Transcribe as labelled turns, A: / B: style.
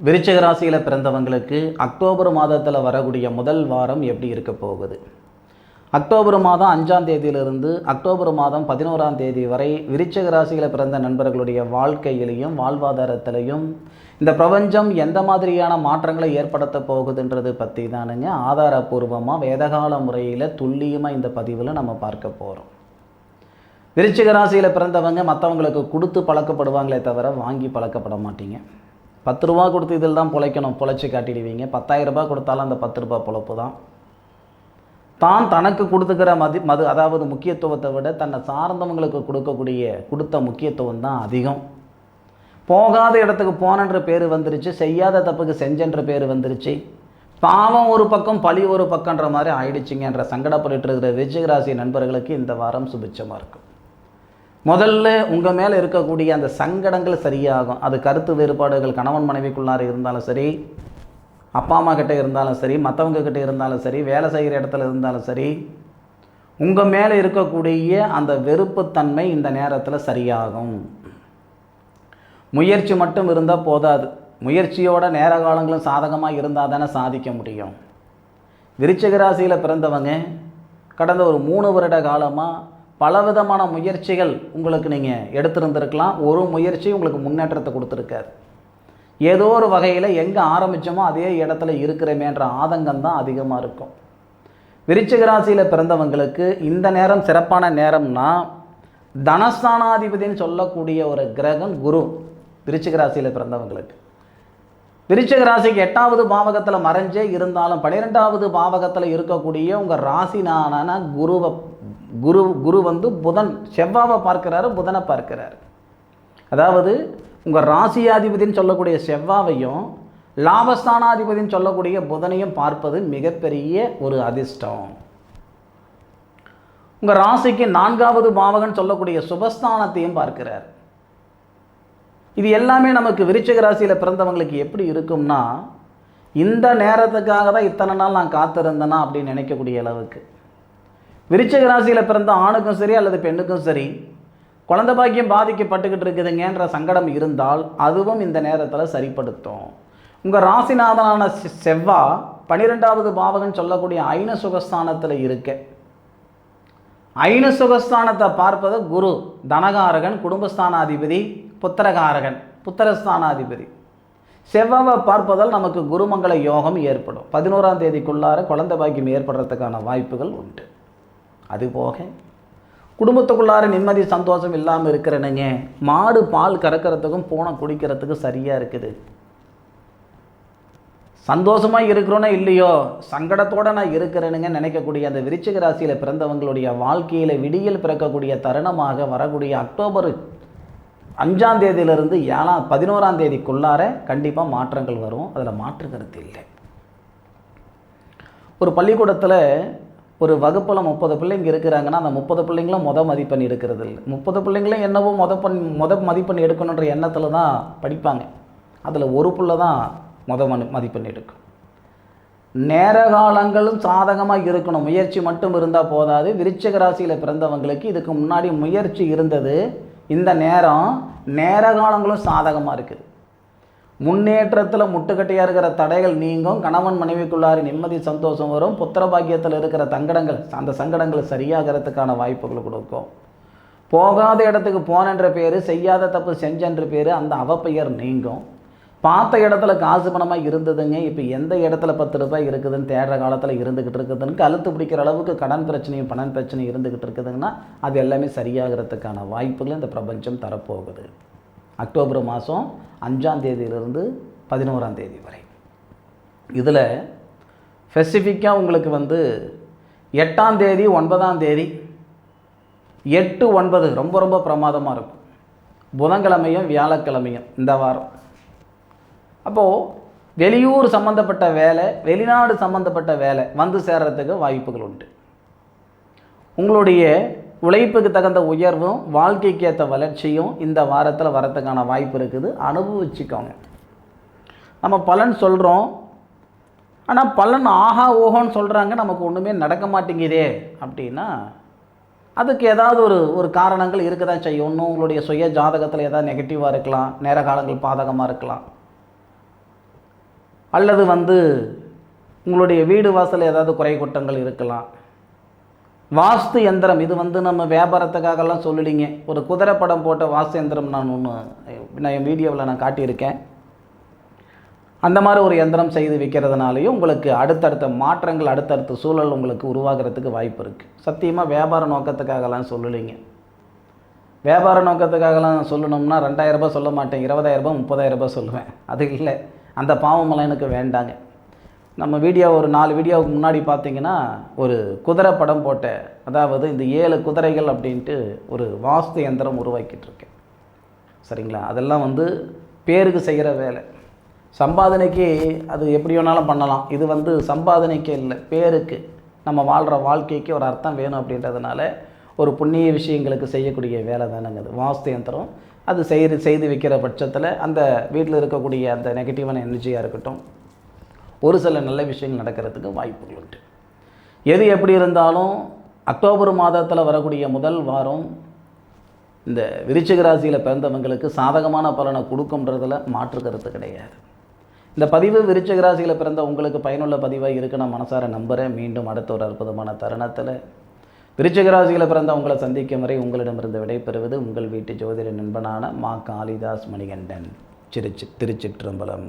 A: விருச்சிக ராசியில் பிறந்தவங்களுக்கு அக்டோபர் மாதத்தில் வரக்கூடிய முதல் வாரம் எப்படி இருக்க போகுது? அக்டோபர் மாதம் அஞ்சாம் தேதியிலிருந்து அக்டோபர் மாதம் பதினோராம் தேதி வரை விருச்சிக ராசியில் பிறந்த நண்பர்களுடைய வாழ்க்கையிலையும் வாழ்வாதாரத்திலையும் இந்த பிரபஞ்சம் எந்த மாதிரியான மாற்றங்களை ஏற்படுத்த போகுதுன்றது பற்றி தானுங்க ஆதாரபூர்வமாக வேதகால முறையில் துல்லியமாக இந்த பதிவில் நம்ம பார்க்க போகிறோம் விருச்சிக ராசியில் பிறந்தவங்க மற்றவங்களுக்கு கொடுத்து பழக்கப்படுவாங்களே தவிர வாங்கி பழக்கப்பட மாட்டீங்க. பத்து ரூபா கொடுத்து இதில் தான் பிழைக்கணும் பிழைச்சி காட்டிடுவீங்க. பத்தாயிரம் ரூபாய் கொடுத்தாலும் அந்த பத்து ரூபாய் பொழப்பு தான். தான் தனக்கு கொடுத்துக்கிற மதி மது அதாவது முக்கியத்துவத்தை விட தன்னை சார்ந்தவங்களுக்கு கொடுக்கக்கூடிய கொடுத்த முக்கியத்துவம் தான் அதிகம். போகாத இடத்துக்கு போனன்ற பேர் வந்துருச்சு செய்யாத தப்புக்கு செஞ்சன்ற பேர் வந்துருச்சு. பாவம் ஒரு பக்கம் பழி ஒரு பக்கன்ற மாதிரி ஆயிடுச்சுங்கன்ற சங்கடப்பட்டு இருக்கிற விஜயராசி ராசி நண்பர்களுக்கு இந்த வாரம் சுபிச்சமாக இருக்கும் முதல்ல உங்கள் மேலே இருக்கக்கூடிய அந்த சங்கடங்கள் சரியாகும். அது கருத்து வேறுபாடுகள் கணவன் மனைவிக்குள்ளார இருந்தாலும் சரி அப்பா அம்மா கிட்டே இருந்தாலும் சரி மற்றவங்க கிட்டே இருந்தாலும் சரி வேலை செய்கிற இடத்துல இருந்தாலும் சரி உங்கள் மேலே இருக்கக்கூடிய அந்த வெறுப்புத்தன்மை இந்த நேரத்தில் சரியாகும். முயற்சி மட்டும் இருந்தால் போதாது. முயற்சியோட நேர காலங்களும் சாதகமாக இருந்தால் தானே சாதிக்க முடியும். விருச்சிக ராசியில் பிறந்தவங்க கடந்த ஒரு மூணு வருட காலமாக பலவிதமான முயற்சிகள் உங்களுக்கு நீங்கள் எடுத்திருந்திருக்கலாம். ஒரு முயற்சி உங்களுக்கு முன்னேற்றத்தை கொடுத்துருக்காரு. ஏதோ ஒரு வகையில் எங்கே ஆரம்பித்தோமோ அதே இடத்துல இருக்கிறமேன்ற ஆதங்கம் தான் அதிகமாக இருக்கும். விருச்சிக ராசியில் பிறந்தவங்களுக்கு இந்த நேரம் சிறப்பான நேரம்னா தனஸ்தானாதிபதின்னு சொல்லக்கூடிய ஒரு கிரகம் குரு விருச்சிக ராசியில் பிறந்தவங்களுக்கு. விருச்சிக ராசிக்கு எட்டாவது பாவகத்தில் மறைஞ்சே இருந்தாலும் பன்னிரெண்டாவது பாவகத்தில் இருக்கக்கூடிய உங்கள் ராசினான குருவை குரு குரு வந்து புதன் செவ்வாவை பார்க்கிறாரு புதனை பார்க்கிறாரு. அதாவது உங்கள் ராசியாதிபதின்னு சொல்லக்கூடிய செவ்வாவையும் லாபஸ்தானாதிபதின்னு சொல்லக்கூடிய புதனையும் பார்ப்பது மிகப்பெரிய ஒரு அதிர்ஷ்டம். உங்கள் ராசிக்கு நான்காவது பாவகன் சொல்லக்கூடிய சுபஸ்தானத்தையும் பார்க்கிறார். இது எல்லாமே நமக்கு விருச்சிக ராசியில் பிறந்தவங்களுக்கு எப்படி இருக்கும்னா இந்த நேரத்துக்காக தான் இத்தனை நாள் நான் காத்திருந்தேனா அப்படின்னு நினைக்கக்கூடிய அளவுக்கு. விருச்சக ராசியில் பிறந்த ஆணுக்கும் சரி அல்லது பெண்ணுக்கும் சரி குழந்த பாக்கியம் பாதிக்கப்பட்டுக்கிட்டு இருக்குதுங்கன்ற சங்கடம் இருந்தால் அதுவும் இந்த நேரத்தில் சரிப்படுத்தும். உங்கள் ராசிநாதனான செ- செவ்வா பன்னிரெண்டாவது பாவகன் சொல்லக்கூடிய ஐன சுகஸ்தானத்தில் இருக்க. ஐன சுகஸ்தானத்தை பார்ப்பது குரு தனகாரகன் குடும்பஸ்தானாதிபதி புத்திரகாரகன் புத்திரஸ்தானாதிபதி. செவ்வாவை பார்ப்பதால் நமக்கு குருமங்கள யோகம் ஏற்படும். பதினோராம் தேதிக்குள்ளார குழந்தை பாக்கியம் ஏற்படுறதுக்கான வாய்ப்புகள் உண்டு. அதுபோக குடும்பத்துக்குள்ளார நிம்மதி சந்தோஷம் இல்லாமல் இருக்கிறனுங்க மாடு பால் கறக்கிறதுக்கும் பூனை குடிக்கிறதுக்கும் சரியாக இருக்குது. சந்தோஷமாக இருக்கிறோனே இல்லையோ சங்கடத்தோடு நான் இருக்கிறேனுங்க நினைக்கக்கூடிய அந்த விருச்சிக ராசியில் பிறந்தவங்களுடைய வாழ்க்கையில் விடியல் பிறக்கக்கூடிய தருணமாக வரக்கூடிய அக்டோபர் அஞ்சாம் தேதியிலிருந்து ஏழாம் பதினோராம் தேதிக்குள்ளார கண்டிப்பாக மாற்றங்கள் வரும். அதில் மாற்று கருத்து இல்லை. ஒரு பள்ளிக்கூடத்தில் ஒரு வகுப்பில் முப்பது பிள்ளைங்க இருக்கிறாங்கன்னா அந்த முப்பது பிள்ளைங்களும் மொத மதிப்பெண் எடுக்கிறது இல்லை முப்பது பிள்ளைங்களும் என்னவோ மொத பண் மொத மதிப்பெண் எடுக்கணுன்ற எண்ணத்தில் தான் படிப்பாங்க. அதில் ஒரு பிள்ளை தான் மொத மனு மதிப்பெண் எடுக்கும். நேர காலங்களும் சாதகமாக இருக்கணும். முயற்சி மட்டும் இருந்தால் போதாது. விருச்சிக ராசியில் பிறந்தவங்களுக்கு இதுக்கு முன்னாடி முயற்சி இருந்தது. இந்த நேரம் நேர காலங்களும் சாதகமாக இருக்குது. முன்னேற்றத்தில் முட்டுக்கட்டையாக இருக்கிற தடைகள் நீங்கும். கணவன் மனைவிக்குள்ளார நிம்மதி சந்தோஷம் வரும். புத்திர பாக்கியத்தில் இருக்கிற தங்கடங்கள் அந்த சங்கடங்கள் சரியாகிறதுக்கான வாய்ப்புகள் கொடுக்கும். போகாத இடத்துக்கு போனன்ற பேர் செய்யாத தப்பு செஞ்சன்ற பேர் அந்த அவப்பெயர் நீங்கும். பார்த்த இடத்துல காசு பணமாக இருந்ததுங்க. இப்போ எந்த இடத்துல பத்து ரூபாய் இருக்குதுன்னு தேடுற காலத்தில் இருந்துக்கிட்டு இருக்குதுன்னு கழுத்து பிடிக்கிற அளவுக்கு கடன் பிரச்சனையும் பணம் பிரச்சனையும் இருந்துக்கிட்டு இருக்குதுங்கன்னா அது எல்லாமே சரியாகிறதுக்கான வாய்ப்புகள் இந்த பிரபஞ்சம் தரப்போகுது. அக்டோபர் மாதம் அஞ்சாம் தேதியிலிருந்து பதினோராம் தேதி வரை. இதில் ஸ்பெசிஃபிக்காக உங்களுக்கு வந்து எட்டாம் தேதி ஒன்பதாம் தேதி எட்டு ஒன்பது ரொம்ப ரொம்ப பிரமாதமாக இருக்கும். புதன்கிழமையும் வியாழக்கிழமையும் இந்த வாரம். அப்போது வெளியூர் சம்மந்தப்பட்ட வேலை வெளிநாடு சம்மந்தப்பட்ட வேலை வந்து சேர்றதுக்கு வாய்ப்புகள் உண்டு. உங்களுடைய உழைப்புக்கு தகுந்த உயர்வும் வாழ்க்கைக்கு ஏற்ற வளர்ச்சியும் இந்த வாரத்தில் வரத்துக்கான வாய்ப்பு இருக்குது. அனுபவிச்சுக்கோங்க. நம்ம பலன் சொல்கிறோம் ஆனால் பலன் ஆஹா ஓஹோன்னு சொல்கிறாங்க நமக்கு ஒன்றுமே நடக்க மாட்டேங்குதே. அப்படின்னா அதுக்கு ஏதாவது ஒரு ஒரு காரணங்கள் இருக்க தான் செய்யும். ஒன்றும் உங்களுடைய சுய ஜாதகத்தில் ஏதாவது நெகட்டிவாக இருக்கலாம். நேர காலங்கள் பாதகமாக இருக்கலாம். அல்லது வந்து உங்களுடைய வீடு வாசல் ஏதாவது குறை குற்றங்கள் இருக்கலாம். வாஸ்து எந்திரம் இது வந்து நம்ம வியாபாரத்துக்காகலாம் சொல்லலிங்க ஒரு குதிரை படம் போட்ட வாஸ்து எந்திரம் நான் ஒன்று நான் என் வீடியோவில் நான் காட்டியிருக்கேன். அந்த மாதிரி ஒரு எந்திரம் செய்து வைக்கிறதுனாலையும் உங்களுக்கு அடுத்தடுத்த மாற்றங்கள் அடுத்தடுத்த சூழல் உங்களுக்கு உருவாகிறதுக்கு வாய்ப்பு இருக்குது சத்தியமாக வியாபார நோக்கத்துக்காகலாம் சொல்லலிங்க வியாபார நோக்கத்துக்காகலாம் சொல்லணும்னா ரெண்டாயிரம் ரூபாய் சொல்ல மாட்டேன். இருபதாயிரரூபா முப்பதாயிரரூபா சொல்லுவேன். அது இல்லை. அந்த பாவமெல்லாம் எனக்கு வேண்டாங்க. நம்ம வீடியோ ஒரு நாலு வீடியோவுக்கு முன்னாடி பார்த்தீங்கன்னா ஒரு குதிரை படம் போட்ட அதாவது இந்த ஏழு குதிரைகள் அப்படின்ட்டு ஒரு வாஸ்து எந்திரம் உருவாக்கிட்டு இருக்கேன் சரிங்களா? அதெல்லாம் வந்து பேருக்கு செய்கிற வேலை. சம்பாதனைக்கு அது எப்படி வேணாலும் பண்ணலாம். இது வந்து சம்பாதனைக்கு இல்லை பேருக்கு. நம்ம வாழ்கிற வாழ்க்கைக்கு ஒரு அர்த்தம் வேணும் அப்படின்றதுனால ஒரு புண்ணிய விஷயங்களுக்கு செய்யக்கூடிய வேலை தானங்க அது. வாஸ்து யந்திரம் அது செய்து செய்து வைக்கிற பட்சத்தில் அந்த வீட்டில் இருக்கக்கூடிய அந்த நெகட்டிவான எனர்ஜியாக இருக்கட்டும் ஒரு சில நல்ல விஷயங்கள் நடக்கிறதுக்கு வாய்ப்புகள் உண்டு. எது எப்படி இருந்தாலும் அக்டோபர் மாதத்தில் வரக்கூடிய முதல் வாரம் இந்த விருச்சிக ராசியில் பிறந்தவங்களுக்கு சாதகமான பலனை கொடுக்கும்ன்றதில் மாற்று கருத்து கிடையாது. இந்த பதிவு விருச்சிக ராசியில் பிறந்த உங்களுக்கு பயனுள்ள பதிவாக இருக்கு நான் மனசார நம்புகிறேன் மீண்டும் அடுத்த ஒரு அற்புதமான தருணத்தில் விருச்சிக ராசியில் பிறந்த உங்களை சந்திக்கும் வரை உங்களிடமிருந்து விடைபெறுவது உங்கள் வீட்டு ஜோதிட நண்பனான மா காளிதாஸ் மணிகண்டன். திருச்சி திருச்சிற்றம்பலம்.